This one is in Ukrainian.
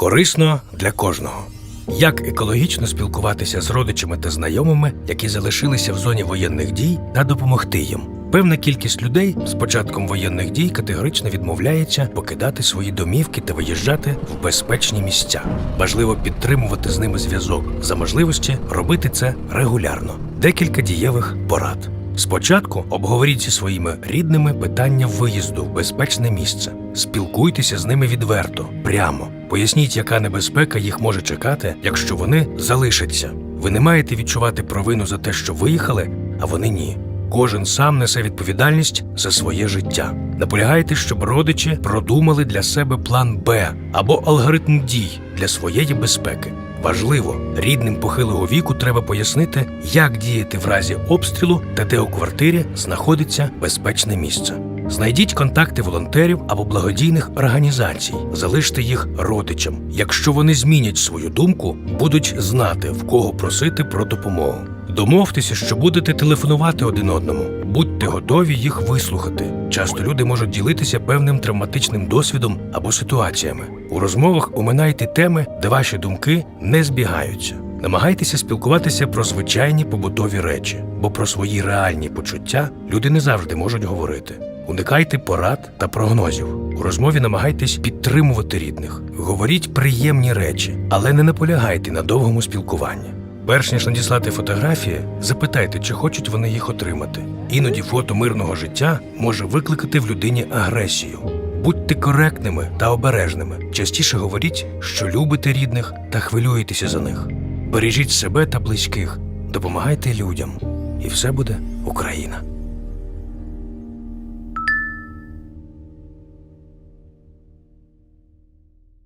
Корисно для кожного. Як екологічно спілкуватися з родичами та знайомими, які залишилися в зоні воєнних дій, та допомогти їм. Певна кількість людей з початком воєнних дій категорично відмовляється покидати свої домівки та виїжджати в безпечні місця. Важливо підтримувати з ними зв'язок за можливості робити це регулярно. Декілька дієвих порад. Спочатку обговоріть зі своїми рідними питання виїзду в безпечне місце. Спілкуйтеся з ними відверто, прямо. Поясніть, яка небезпека їх може чекати, якщо вони залишаться. Ви не маєте відчувати провину за те, що виїхали, а вони ні. Кожен сам несе відповідальність за своє життя. Наполягайте, щоб родичі продумали для себе план Б або алгоритм дій для своєї безпеки. Важливо, рідним похилого віку треба пояснити, як діяти в разі обстрілу та де у квартирі знаходиться безпечне місце. Знайдіть контакти волонтерів або благодійних організацій, залиште їх родичам. Якщо вони змінять свою думку, будуть знати в кого просити про допомогу. Домовтеся, що будете телефонувати один одному. Будьте готові їх вислухати. Часто люди можуть ділитися певним травматичним досвідом або ситуаціями. У розмовах оминайте теми, де ваші думки не збігаються. Намагайтеся спілкуватися про звичайні побутові речі, бо про свої реальні почуття люди не завжди можуть говорити. Уникайте порад та прогнозів. У розмові намагайтесь підтримувати рідних. Говоріть приємні речі, але не наполягайте на довгому спілкуванні. Перш ніж надіслати фотографії, запитайте, чи хочуть вони їх отримати. Іноді фото мирного життя може викликати в людині агресію. Будьте коректними та обережними. Частіше говоріть, що любите рідних та хвилюєтеся за них. Бережіть себе та близьких, допомагайте людям, і все буде Україна.